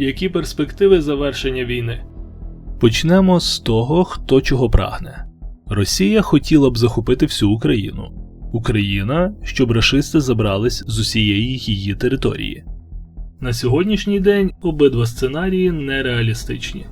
Які перспективи завершення війни? Почнемо з того, хто чого прагне. Росія хотіла б захопити всю Україну. Україна, щоб рашисти забрались з усієї її території. На сьогоднішній день обидва сценарії нереалістичні.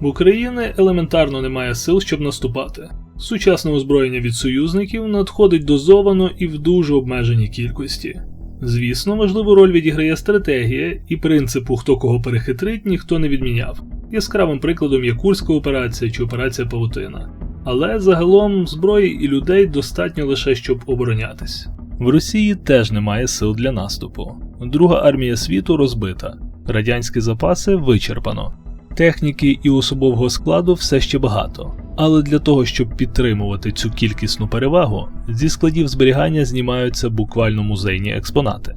В Україні елементарно немає сил, щоб наступати. Сучасне озброєння від союзників надходить дозовано і в дуже обмеженій кількості. Звісно, важливу роль відіграє стратегія, і принципу хто кого перехитрить ніхто не відміняв. Яскравим прикладом є Курська операція чи операція Павутина. Але загалом зброї і людей достатньо лише щоб оборонятись. В Росії теж немає сил для наступу. Друга армія світу розбита, радянські запаси вичерпано, техніки і особового складу все ще багато. Але для того, щоб підтримувати цю кількісну перевагу, зі складів зберігання знімаються буквально музейні експонати.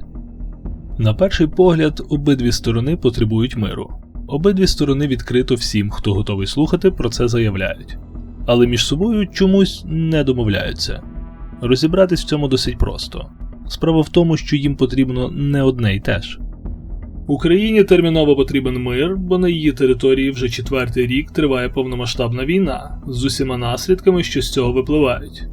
На перший погляд, обидві сторони потребують миру. Обидві сторони відкрито всім, хто готовий слухати, про це заявляють. Але між собою чомусь не домовляються. Розібратись в цьому досить просто. Справа в тому, що їм потрібно не одне й те ж. Україні терміново потрібен мир, бо на її території вже четвертий рік триває повномасштабна війна з усіма наслідками, що з цього випливають.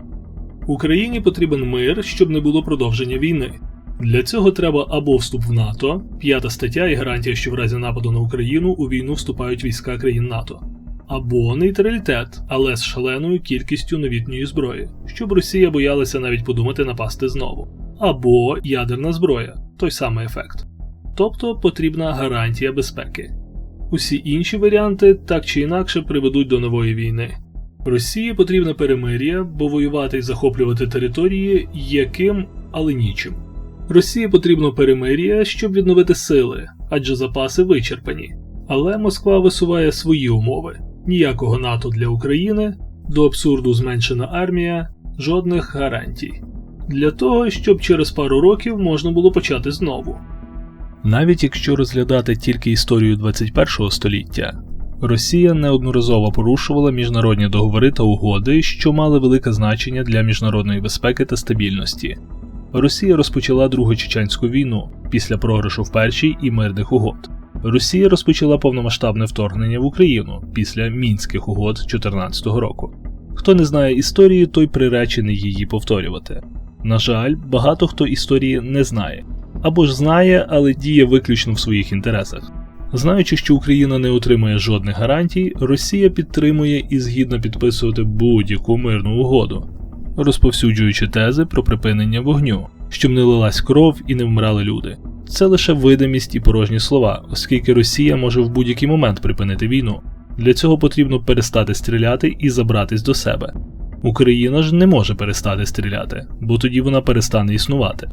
Україні потрібен мир, щоб не було продовження війни. Для цього треба або вступ в НАТО, п'ята стаття і гарантія, що в разі нападу на Україну у війну вступають війська країн НАТО, або нейтралітет, але з шаленою кількістю новітньої зброї, щоб Росія боялася навіть подумати напасти знову, або ядерна зброя той самий ефект. Тобто потрібна гарантія безпеки. Усі інші варіанти так чи інакше приведуть до нової війни. Росії потрібне перемир'я, бо воювати і захоплювати території яким, але нічим. Росії потрібно перемир'я, щоб відновити сили, адже запаси вичерпані. Але Москва висуває свої умови: ніякого НАТО для України, до абсурду зменшена армія, жодних гарантій. Для того, щоб через пару років можна було почати знову. Навіть якщо розглядати тільки історію 21 століття, Росія неодноразово порушувала міжнародні договори та угоди, що мали велике значення для міжнародної безпеки та стабільності. Росія розпочала Другу Чеченську війну після програшу в першій і мирних угод. Росія розпочала повномасштабне вторгнення в Україну після мінських угод 2014 року. Хто не знає історії, той приречений її повторювати. На жаль, багато хто історії не знає або ж знає, але діє виключно в своїх інтересах. Знаючи, що Україна не отримує жодних гарантій, Росія підтримує і згідно підписувати будь-яку мирну угоду, розповсюджуючи тези про припинення вогню, щоб не лилась кров і не вмирали люди. Це лише видимість і порожні слова, оскільки Росія може в будь-який момент припинити війну. Для цього потрібно перестати стріляти і забратись до себе. Україна ж не може перестати стріляти, бо тоді вона перестане існувати.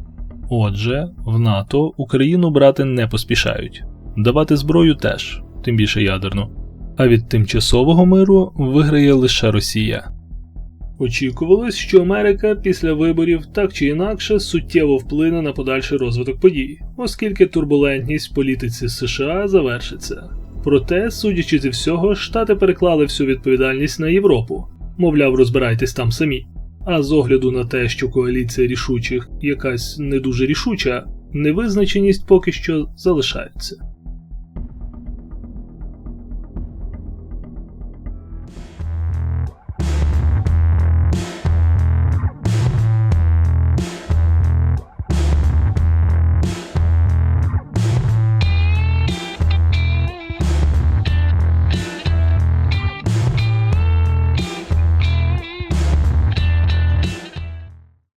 Отже, в НАТО Україну брати не поспішають, давати зброю теж, тим більше ядерну. А від тимчасового миру виграє лише Росія. Очікувалось, що Америка після виборів так чи інакше суттєво вплине на подальший розвиток подій, оскільки турбулентність в політиці США завершиться. Проте, судячи зі всього, Штати переклали всю відповідальність на Європу, мовляв, розбирайтесь там самі. А з огляду на те, що коаліція рішучих якась не дуже рішуча, невизначеність поки що залишається.